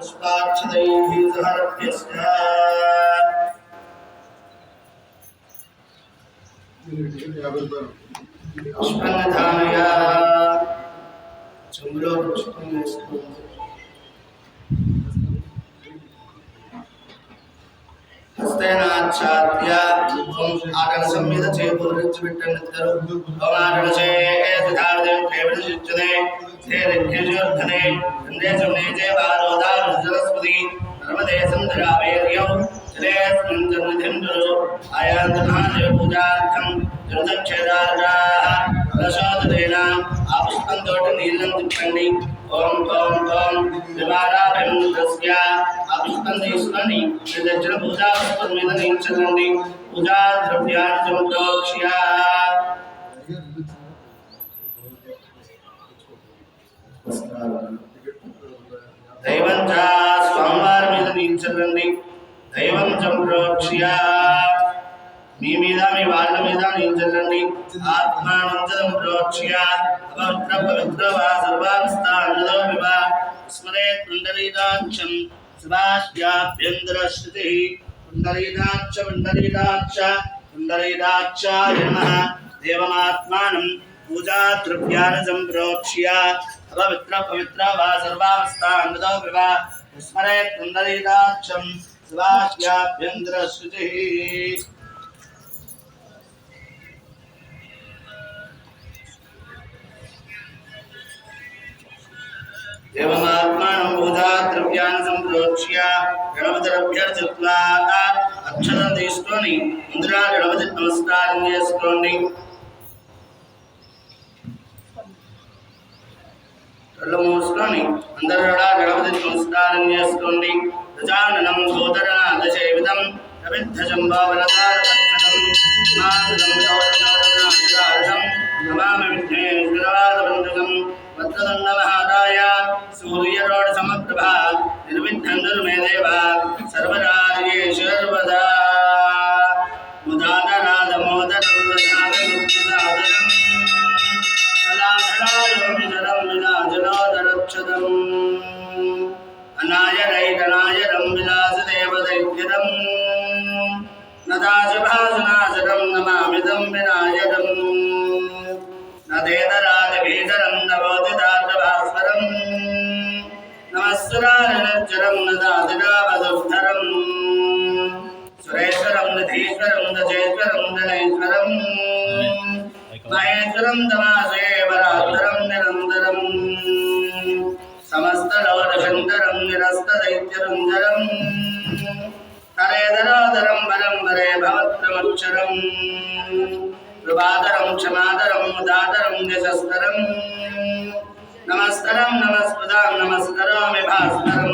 पुष्पाक्षदैः सहरभ्यस्य पुष्पन्नधानय చెంబులో పుష్పం వేసుకోండి హస్తేనాచ్ఛాద్య ఆటన సంహిత చేకూరించి పెట్టండి ఇద్దరు భవనాటనచే సిద్ధార్థం ప్రేమచిచ్చదే ధేర్యజోర్ధనే సందేశం నేచే వారోదారు సరస్వతి నర్మదే సంధ్రావేర్యం జలేస్మిన్ జన్మధిందురు ఆయాంతమాదేవ పూజార్థం ఆ నీళ్ళని తిప్పండి ఓం ఓం ఓం వివారాభిముద్రస్య ఆ పుష్పం తీసుకొని మీ పూజా పుష్పం మీద పూజా ద్రవ్యాన్ని దైవం స్వామివారి దైవం సంప్రోక్ష్య. మీ మీద మీ వాళ్ళ మీద నిల్చండి ఆత్మానందం ప్రోక్ష్య పవిత్ర పవిత్ర వా సర్వాస్థానదో వివ. స్మరే పుండరీకాక్షం శివాస్యాభ్యంతర శృతి పుండరీకాక్ష పుండరీకాక్ష పుండరీకాక్షాయ నమః. దేవమాత్మానం పూజా ద్రవ్యాన్ని సంప్రోక్ష్య. పవిత్ర పవిత్ర వా సర్వాస్థానదో వివ. స్మరే పుండరీకాక్షం శివాస్యాభ్యంతర శృతి దేవమాత్మానం పూజా ద్రవ్యాన్ని సంప్రోక్ష్య గణపతిరభ్యర్థిత్వా అక్షరం తీసుకొని ముందుగా గణపతి నమస్కారం చేసుకోండి కళ్ళు మూసుకొని అందరూ కూడా గణపతి నమస్కారం చేసుకోండి. గజాననం గోదరనాథ సేవితం అవిద్ధజం భావనతారపక్షం విలాజలోదరక్షదం అనాయరైకనాయరం విలాసదేవదైద్యరం నదాశభాసనాశరం నమామిదం వినాయకం నదేతరాజభీధరం నవోదితాద్రభాస్వరం నమస్సురాజనజ్జరం నదాదిరావదుద్ధరం సురేశ్వరం నిధీశ్వరం దజేశ్వరం దనేశ్వరం మహేశ్వరం తమాసే సమస్త నిరంతరం నిరస్త దైత్యరంజరం హరేధరాధరం వరం వరే భవత్రమక్షరం. కృపాధరం క్షమాదరం ముదాధరం యశస్కరం నమస్కరం నమస్కృతాం నమస్కరామి భాస్కరం.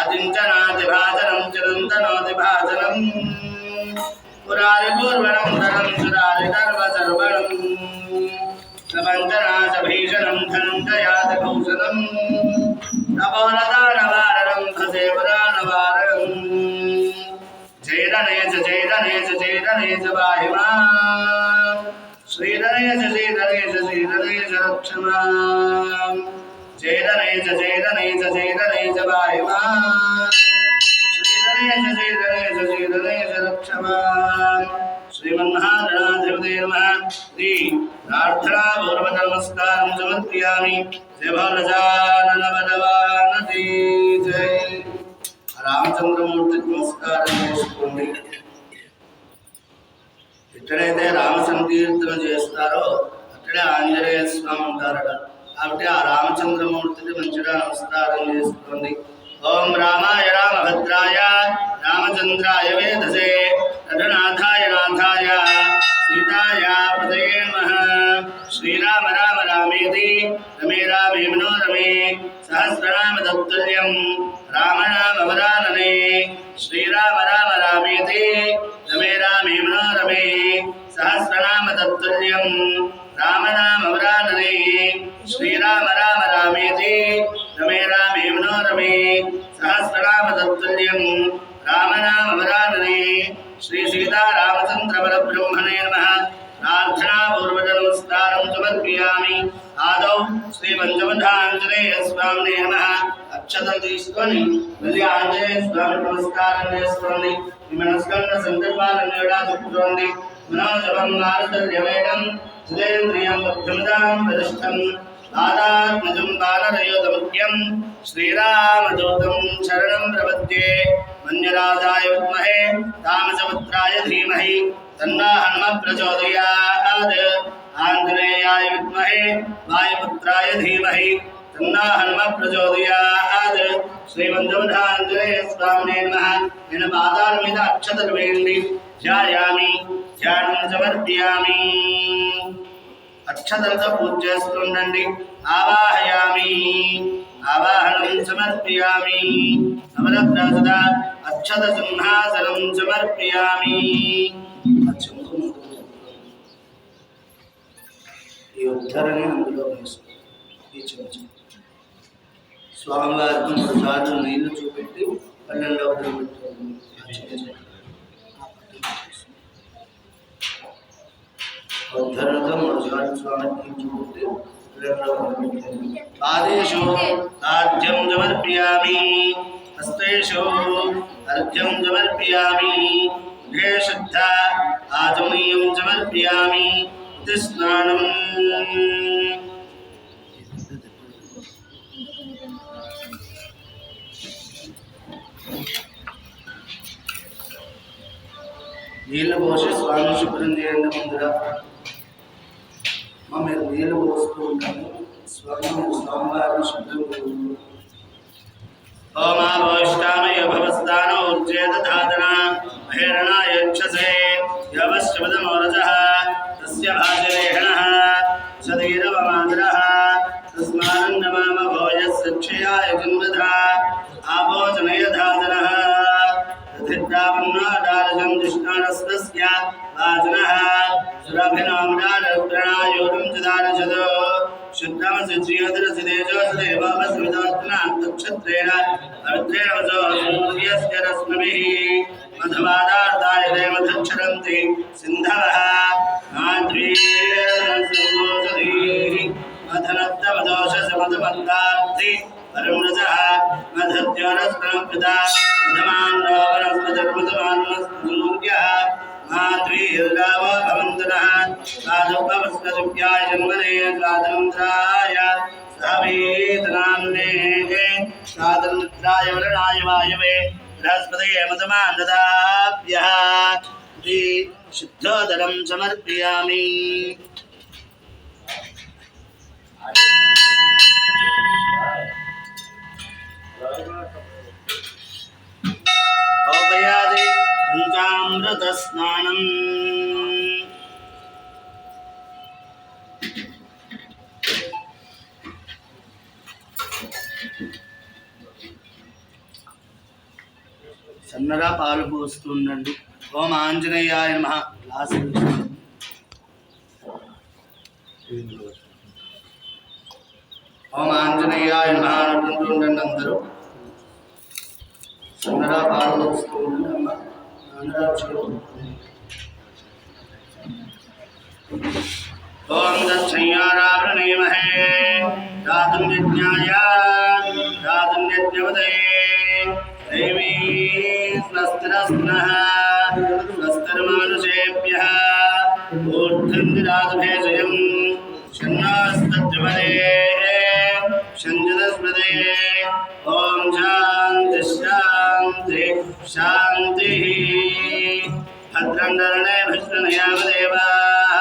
అతించనాది భాజనం అదించనాదిభాజనం చిరంతనోదిభాజనం పురారి పూర్వణం ధరం సురారి గర్వ సర్వణం ప్రపంచనాశ భీషణం ధనం దయాత కౌశలం నవోనదానవారణం భజే పురాణవారణం జైరనేచ జైరనేచ జైరనేచ వాహిమా శ్రీరనేచ శ్రీరనేచ శ్రీరనేచ రక్షమా జైరనేచ జైరనేచ జైరనేచ వాహిమా శ్రీరనేచ శ్రీరనేచ శ్రీరనేచ శ్రీ ప్రార్థనా పూర్వ నమస్కారం సమర్పయామి జై రామచంద్రమూర్తికి నమస్కారం చేసుకోండి ఎక్కడైతే రామ సంకీర్తన చేస్తారో అక్కడే ఆంజనేయ స్వామి ఉంటారట. కాబట్టి ఆ రామచంద్రమూర్తికి మంచిగా నమస్కారం చేసుకోండి. ఓం రామాయ రామభద్రాయ రామచంద్రాయ వేదసే రఘునాథాయ నాథాయ సీతాయ పదయే నమ. శ్రీరామ రామ రామేతి రమే రామే మనోరమే సహస్రనామ తత్తుల్యం రామనామ వరాననే. శ్రీరామ రామ రామేతి రమే రామే మనోరమే సహస్రనామ దత్తుల్యం రామనామ వరాననే. శ్రీరామ రామే సహస్రనామ తత్తుల్యం రామనామరాననే శ్రీ సీతారామచంద్ర పరబ్రహ్మణే నమ ప్రార్థనా పూర్వక నమస్కారం సమర్పయామి ఆదౌ శ్రీ పంచమధాంజనేయ స్వామిని నమ అక్షతలు తీసుకొని మళ్ళీ ఆంజనేయ స్వామి నమస్కారం చేసుకోండి మీ మనస్కన్న సందర్భాలను కూడా చెప్పుకోండి మనోజపం మారుతర్యవేదం సురేంద్రియం ప్రతిష్టం వరిష్టం ఆదాత్మజం శ్రీరామదూతం శరణం ప్రపద్యే మన్యరాజాయ విద్మహే తామసపుత్రాయ ధీమహి తన్నా హనుమ ప్రచోదయాత్ ఆంజనేయాయ విద్మహే వాయుపుత్రాయ ధీమహి తన్నా హనుమ ప్రచోదయాత్ శ్రీమంజుధాంజనేయ స్వామినే నమః నేను పాదాల మీద అక్షతలు వేయండి ధ్యాయామి ధ్యానం సమర్పయామి అక్షతలతో పూజ చేస్తుండండి. ఆవాహయామి. ఆవాహనం సమర్పయామి. నవరత్న అక్షత సింహాసనం సమర్పయామి. ఈ ఉద్ధరణి అందులో వేసుకో ఈ చెంచా స్వామివారికి మూడు సార్లు నీళ్ళు చూపెట్టి పన్నెండవ పెట్టండి ఉద్ధరణతో మూడు స్వామికి చూపెట్టి పాదేషు ఆద్యం సమర్పయామి హస్తేషు అర్ఘ్యం సమర్పయామి ముఖే శుద్ధ ఆచమనీయం సమర్పయామి ఇది స్నానం నీళ్ళు పోసి స్వామి శుభ్రం చేయండి ముందుగా మా మీరు నీళ్ళు పోస్తూ ఉంటాము. స్వర్ణం సోమవారం శుభ్రం చేయండి ఓమాభోష్టామయ భవస్థానో ఉచ్చేత తస్య శుద్ధమసి శ్రీయధరసి తేజోస్దేవామస్మిదాత్మనాంతక్షత్రేణ పవిత్రేణ సూర్యస్య రశ్మిభిः మధవాదార్థాయ దేవధక్షరంతి సింధవः మాధ్వీర్సంగోషధీः మధనత్తమదోషసమధమత్తార్థి పరమృజः మధద్యోరస్ప్రమృత మధమాన్నో मातृहृदावभवन्तनः साधुपवस्तसुभ्याय जन्मने साधनन्द्राय सावेतनाम्ने साधनमित्राय वरणाय वायवे बृहस्पतये मतमानदाभ्यः शुद्धोदरं समर्पयामि। Oh, yeah, they... ఓపయాది పంచామృత స్నానం సన్నగా పాలు పోస్తుండండి. ఓం ఆంజనేయాయ నమ. లాస్ ఓం ఆంజనేయాయ నమ ఉండండి అందరూ. సన్నగా పాలు పోస్తూ ఉండండి ओम तत्संयारावृणीमहे दातुं यज्ञाय दातुं यज्ञवदये देवी स्वस्तिरस्नः स्वस्तिर्मानुषेभ्यः ऊर्ध्वन्दिराजभेषयम् शन्नास्तद्विपदे शञ्जदस्मृदये भद्रं दरणे भद्रनयामदेवाः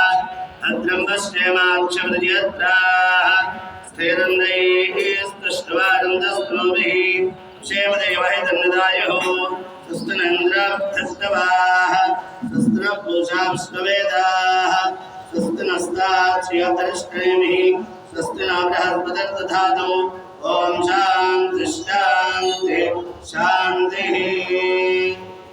भद्रं पश्येमाक्षमदयत्राः स्थिरन्दैः स्पृष्ट्वानन्दस्नोभिः क्षेमदेवहि तन्नदायुः सुस्तनेन्द्रभ्यस्तवाः सुस्त्रपूषांश्ववेदाः स्वस्तिनस्ताच्यतरिष्टैमिः स्वस्ति न बृहस्पतिर्दधातु ॐ शान्ति शान्ति शान्तिः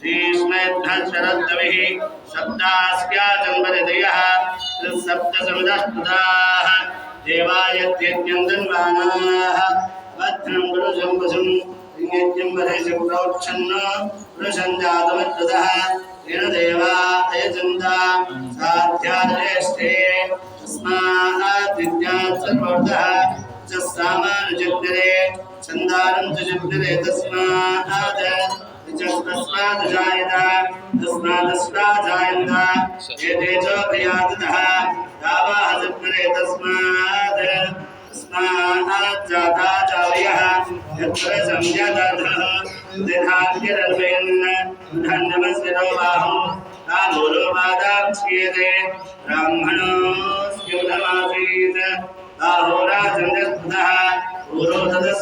श्रीस्मेद्धशरद्दविः शब्दास्या जन्मनिधयः सप्तसमिदस्तुताः देवायत्यन्यन्दन्वानाः भद्रं पुरुषम्बसुम् नित्यं परेशं प्रोक्षन्न पुरुषञ्जातमद्भुतः तेन देवा अयचन्दा साध्यादरेष्टे तस्मात् विद्यात् सर्वतः च सामानुजग्नरे छन्दानं च जग्नरे तस्मात् जायत तस्मादस्मा जायन्त एते च प्रियादिनः दावाः सिद्धरे तस्मात् तस्मात् जाता चार्यः यत्र संयतः दिधान्यरल्पयन् धन्यमस्मिनो बाहो रामोलो मादां क्षीयते ब्राह्मणो स्युधमासीत् बाहो राजन्दः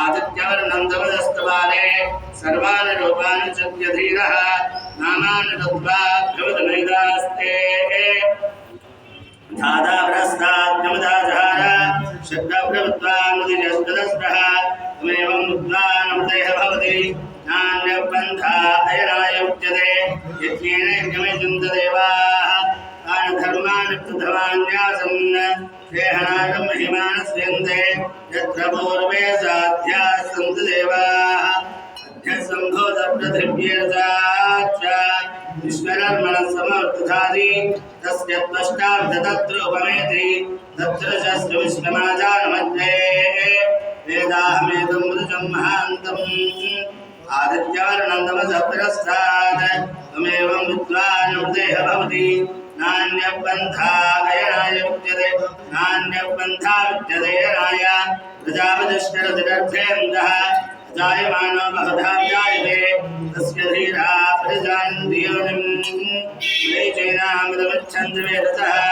आदित्यवर्णं तवदस्तबाले सर्वाणि रूपाणि सत्यधीरः नामानि दत्त्वा भवदनैदास्ते धादाभ्रस्ताद्यमदाजहार शब्दप्रभुत्वान्मुदिजस्तदस्तः त्वमेवं बुद्ध्वानमृतयः भवति नान्यपन्था अयनाय उच्यते यज्ञेन यज्ञमयजन्तदेवाः तान् शक्तधवान्यासम् देहनाथम् महिमानस्यन्ते यत्र पूर्वे साध्याः सन्ति देवाः अध्यसम्भोधप्रतिभ्येर्दाच्च विश्वनर्मणसमर्थधारी तस्य त्वष्टार्थ तत्र उपमेति तत्र शस्त्र विश्वमाजानमध्ये। वेदाहमेतम् मृजम् महान्तम् आदित्यवर्णम् तमसप्रस्थात् त्वमेवम् विद्वान् हृदयः भवति। नान्यपन्था अयनाय उच्यते नान्यपन्था विद्यते अयनाय प्रजापतिष्ठरतिरर्थेन्दः जायमानो बहुधा जायते तस्य धीरा प्रजान्धियोनिम् वैचैनामृतमच्छन्ति वेदतः